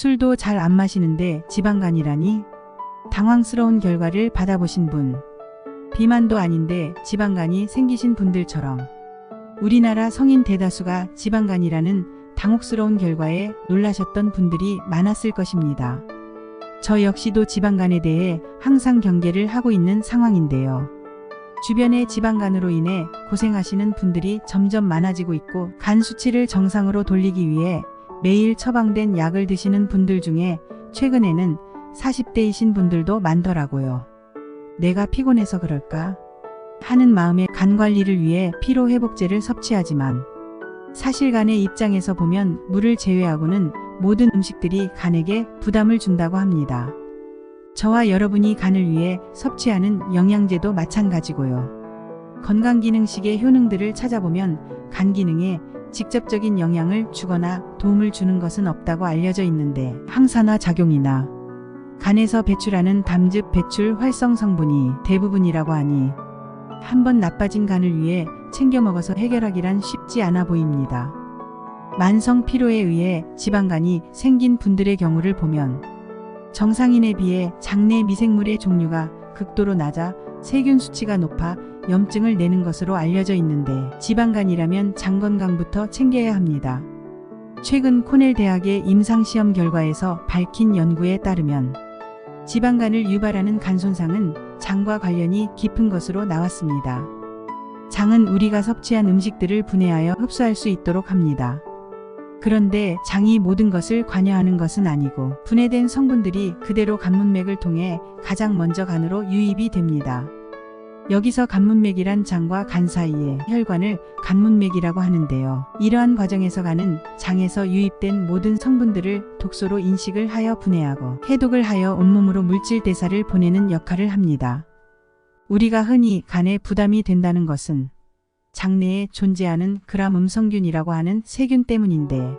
술도 잘 안 마시는데 지방간이라니? 당황스러운 결과를 받아보신 분. 비만도 아닌데 지방간이 생기신 분들처럼 우리나라 성인 대다수가 지방간이라는 당혹스러운 결과에 놀라셨던 분들이 많았을 것입니다. 저 역시도 지방간에 대해 항상 경계를 하고 있는 상황인데요. 주변의 지방간으로 인해 고생하시는 분들이 점점 많아지고 있고 간 수치를 정상으로 돌리기 위해 매일 처방된 약을 드시는 분들 중에 최근에는 40대이신 분들도 많더라고요. 내가 피곤해서 그럴까? 하는 마음에 간 관리를 위해 피로회복제를 섭취하지만 사실 간의 입장에서 보면 물을 제외하고는 모든 음식들이 간에게 부담을 준다고 합니다. 저와 여러분이 간을 위해 섭취하는 영양제도 마찬가지고요. 건강기능식의 효능들을 찾아보면 간 기능에 직접적인 영향을 주거나 도움을 주는 것은 없다고 알려져 있는데 항산화 작용이나 간에서 배출하는 담즙 배출 활성 성분이 대부분이라고 하니 한번 나빠진 간을 위해 챙겨 먹어서 해결하기란 쉽지 않아 보입니다. 만성 피로에 의해 지방간이 생긴 분들의 경우를 보면 정상인에 비해 장내 미생물의 종류가 극도로 낮아 세균 수치가 높아 염증을 내는 것으로 알려져 있는데 지방간이라면 장 건강부터 챙겨야 합니다. 최근 코넬 대학의 임상시험 결과에서 밝힌 연구에 따르면 지방간을 유발하는 간 손상은 장과 관련이 깊은 것으로 나왔습니다. 장은 우리가 섭취한 음식들을 분해하여 흡수할 수 있도록 합니다. 그런데 장이 모든 것을 관여하는 것은 아니고 분해된 성분들이 그대로 간문맥을 통해 가장 먼저 간으로 유입이 됩니다. 여기서 간문맥이란 장과 간 사이의 혈관을 간문맥이라고 하는데요. 이러한 과정에서 간은 장에서 유입된 모든 성분들을 독소로 인식을 하여 분해하고 해독을 하여 온몸으로 물질 대사를 보내는 역할을 합니다. 우리가 흔히 간에 부담이 된다는 것은 장내에 존재하는 그람 음성균이라고 하는 세균 때문인데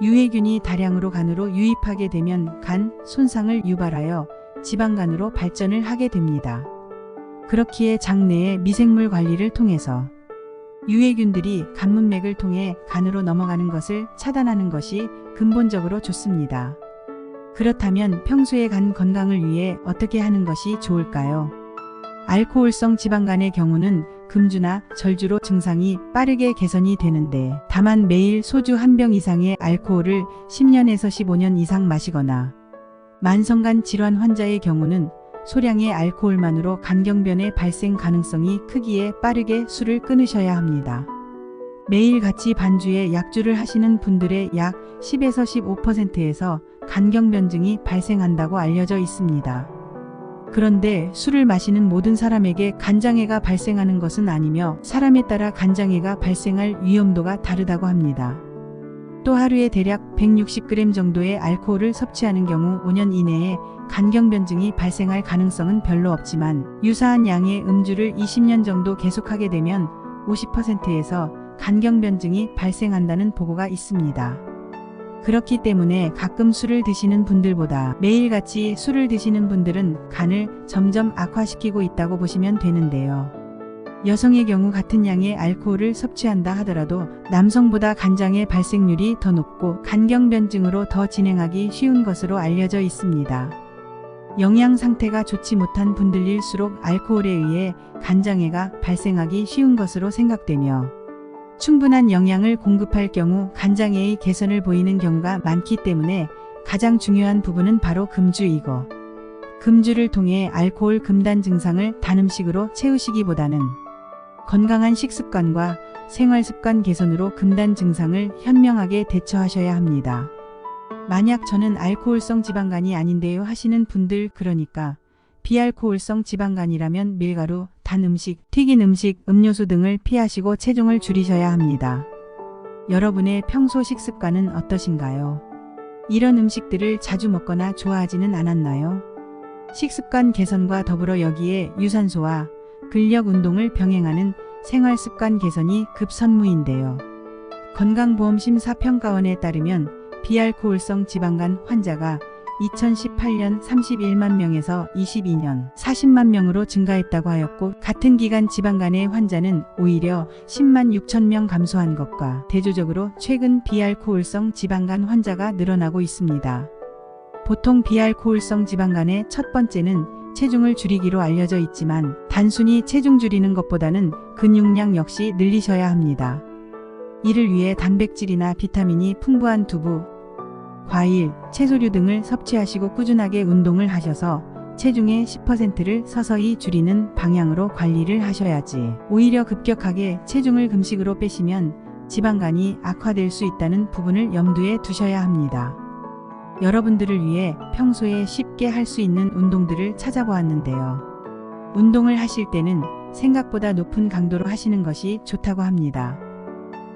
유해균이 다량으로 간으로 유입하게 되면 간 손상을 유발하여 지방간으로 발전을 하게 됩니다. 그렇기에 장내의 미생물 관리를 통해서 유해균들이 간문맥을 통해 간으로 넘어가는 것을 차단하는 것이 근본적으로 좋습니다. 그렇다면 평소에 간 건강을 위해 어떻게 하는 것이 좋을까요? 알코올성 지방간의 경우는 금주나 절주로 증상이 빠르게 개선이 되는데 다만 매일 소주 한 병 이상의 알코올을 10년에서 15년 이상 마시거나 만성간 질환 환자의 경우는 소량의 알코올만으로 간경변의 발생 가능성이 크기에 빠르게 술을 끊으셔야 합니다. 매일 같이 반주에 약주를 하시는 분들의 약 10에서 15%에서 간경변증이 발생한다고 알려져 있습니다. 그런데 술을 마시는 모든 사람에게 간장애가 발생하는 것은 아니며 사람에 따라 간장애가 발생할 위험도가 다르다고 합니다. 또 하루에 대략 160g 정도의 알코올을 섭취하는 경우 5년 이내에 간경변증이 발생할 가능성은 별로 없지만 유사한 양의 음주를 20년 정도 계속하게 되면 50%에서 간경변증이 발생한다는 보고가 있습니다. 그렇기 때문에 가끔 술을 드시는 분들보다 매일같이 술을 드시는 분들은 간을 점점 악화시키고 있다고 보시면 되는데요. 여성의 경우 같은 양의 알코올을 섭취한다 하더라도 남성보다 간장의 발생률이 더 높고 간경변증으로 더 진행하기 쉬운 것으로 알려져 있습니다. 영양 상태가 좋지 못한 분들일수록 알코올에 의해 간장애가 발생하기 쉬운 것으로 생각되며 충분한 영양을 공급할 경우 간장애의 개선을 보이는 경우가 많기 때문에 가장 중요한 부분은 바로 금주이고 금주를 통해 알코올 금단 증상을 단 음식으로 채우시기보다는 건강한 식습관과 생활습관 개선으로 금단 증상을 현명하게 대처하셔야 합니다. 만약 저는 알코올성 지방간이 아닌데요 하시는 분들 그러니까 비알코올성 지방간이라면 밀가루, 단 음식, 튀긴 음식, 음료수 등을 피하시고 체중을 줄이셔야 합니다. 여러분의 평소 식습관은 어떠신가요? 이런 음식들을 자주 먹거나 좋아하지는 않았나요? 식습관 개선과 더불어 여기에 유산소와 근력 운동을 병행하는 생활 습관 개선이 급선무인데요. 건강보험심사평가원에 따르면 비알코올성 지방간 환자가 2018년 31만 명에서 22년 40만 명으로 증가했다고 하였고 같은 기간 지방간의 환자는 오히려 10만 6천 명 감소한 것과 대조적으로 최근 비알코올성 지방간 환자가 늘어나고 있습니다. 보통 비알코올성 지방간의 첫 번째는 체중을 줄이기로 알려져 있지만 단순히 체중 줄이는 것보다는 근육량 역시 늘리셔야 합니다. 이를 위해 단백질이나 비타민이 풍부한 두부, 과일, 채소류 등을 섭취하시고 꾸준하게 운동을 하셔서 체중의 10%를 서서히 줄이는 방향으로 관리를 하셔야지. 오히려 급격하게 체중을 금식으로 빼시면 지방간이 악화될 수 있다는 부분을 염두에 두셔야 합니다. 여러분들을 위해 평소에 쉽게 할 수 있는 운동들을 찾아보았는데요. 운동을 하실 때는 생각보다 높은 강도로 하시는 것이 좋다고 합니다.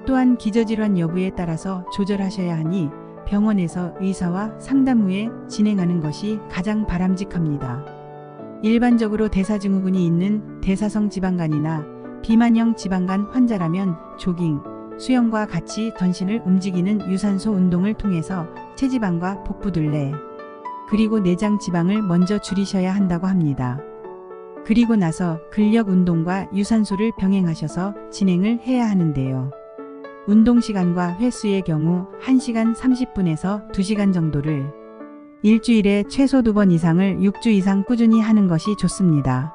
또한 기저질환 여부에 따라서 조절하셔야 하니 병원에서 의사와 상담 후에 진행하는 것이 가장 바람직합니다. 일반적으로 대사증후군이 있는 대사성 지방간이나 비만형 지방간 환자라면 조깅, 수영과 같이 전신을 움직이는 유산소 운동을 통해서 체지방과 복부 둘레, 그리고 내장 지방을 먼저 줄이셔야 한다고 합니다. 그리고 나서 근력 운동과 유산소를 병행하셔서 진행을 해야 하는데요. 운동 시간과 횟수의 경우 1시간 30분에서 2시간 정도를 일주일에 최소 두 번 이상을 6주 이상 꾸준히 하는 것이 좋습니다.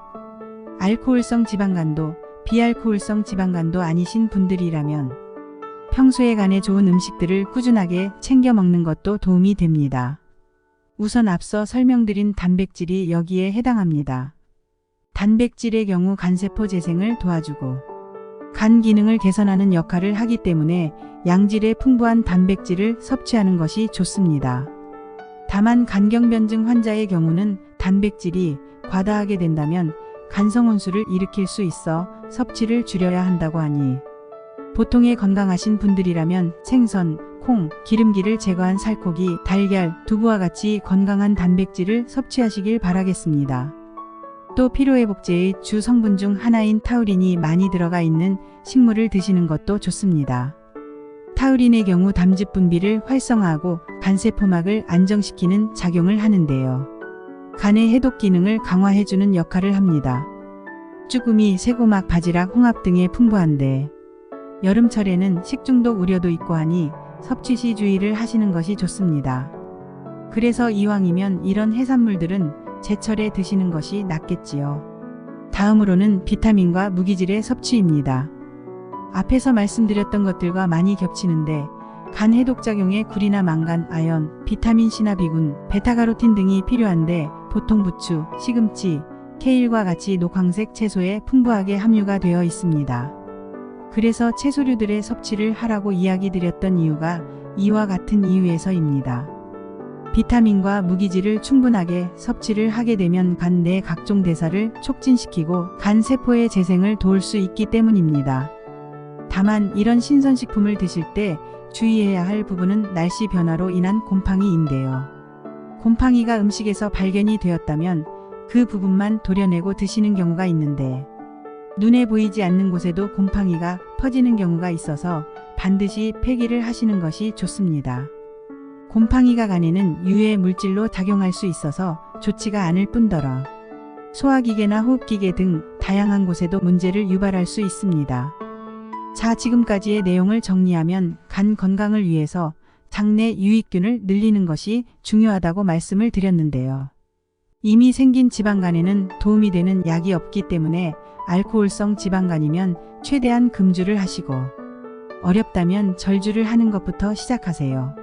알코올성 지방간도 비알코올성 지방간도 아니신 분들이라면 평소에 간에 좋은 음식들을 꾸준하게 챙겨 먹는 것도 도움이 됩니다. 우선 앞서 설명드린 단백질이 여기에 해당합니다. 단백질의 경우 간세포 재생을 도와주고 간 기능을 개선하는 역할을 하기 때문에 양질의 풍부한 단백질을 섭취하는 것이 좋습니다. 다만 간경변증 환자의 경우는 단백질이 과다하게 된다면 간성혼수를 일으킬 수 있어 섭취를 줄여야 한다고 하니 보통의 건강하신 분들이라면 생선, 콩, 기름기를 제거한 살코기, 달걀, 두부와 같이 건강한 단백질을 섭취하시길 바라겠습니다. 또 피로회복제의 주 성분 중 하나인 타우린이 많이 들어가 있는 식물을 드시는 것도 좋습니다. 타우린의 경우 담즙 분비를 활성화하고 간세포막을 안정시키는 작용을 하는데요. 간의 해독 기능을 강화해주는 역할을 합니다. 쭈꾸미, 새고막, 바지락, 홍합 등에 풍부한데 여름철에는 식중독 우려도 있고 하니 섭취 시 주의를 하시는 것이 좋습니다. 그래서 이왕이면 이런 해산물들은 제철에 드시는 것이 낫겠지요. 다음으로는 비타민과 무기질의 섭취입니다. 앞에서 말씀드렸던 것들과 많이 겹치는데 간 해독작용에 굴이나 망간, 아연, 비타민C나 비군, 베타가로틴 등이 필요한데 보통 부추, 시금치, 케일과 같이 녹황색 채소에 풍부하게 함유가 되어 있습니다. 그래서 채소류들의 섭취를 하라고 이야기 드렸던 이유가 이와 같은 이유에서입니다. 비타민과 무기질을 충분하게 섭취를 하게 되면 간 내 각종 대사를 촉진시키고 간 세포의 재생을 도울 수 있기 때문입니다. 다만 이런 신선식품을 드실 때 주의해야 할 부분은 날씨 변화로 인한 곰팡이인데요. 곰팡이가 음식에서 발견이 되었다면 그 부분만 도려내고 드시는 경우가 있는데 눈에 보이지 않는 곳에도 곰팡이가 퍼지는 경우가 있어서 반드시 폐기를 하시는 것이 좋습니다. 곰팡이가 간에는 유해 물질로 작용할 수 있어서 좋지가 않을 뿐더러 소화기계나 호흡기계 등 다양한 곳에도 문제를 유발할 수 있습니다. 자, 지금까지의 내용을 정리하면 간 건강을 위해서 장내 유익균을 늘리는 것이 중요하다고 말씀을 드렸는데요. 이미 생긴 지방간에는 도움이 되는 약이 없기 때문에 알코올성 지방간이면 최대한 금주를 하시고 어렵다면 절주를 하는 것부터 시작하세요.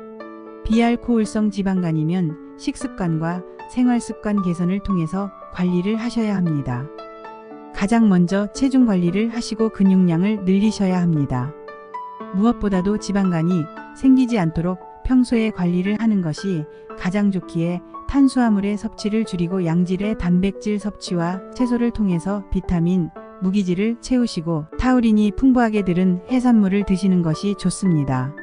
비알코올성 지방간이면 식습관과 생활습관 개선을 통해서 관리를 하셔야 합니다. 가장 먼저 체중 관리를 하시고 근육량을 늘리셔야 합니다. 무엇보다도 지방간이 생기지 않도록 평소에 관리를 하는 것이 가장 좋기에 탄수화물의 섭취를 줄이고 양질의 단백질 섭취와 채소를 통해서 비타민, 무기질을 채우시고 타우린이 풍부하게 들은 해산물을 드시는 것이 좋습니다.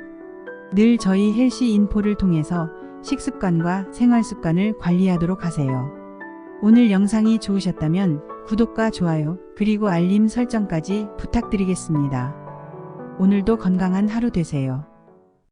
늘 저희 헬시 인포를 통해서 식습관과 생활습관을 관리하도록 하세요. 오늘 영상이 좋으셨다면 구독과 좋아요 그리고 알림 설정까지 부탁드리겠습니다. 오늘도 건강한 하루 되세요.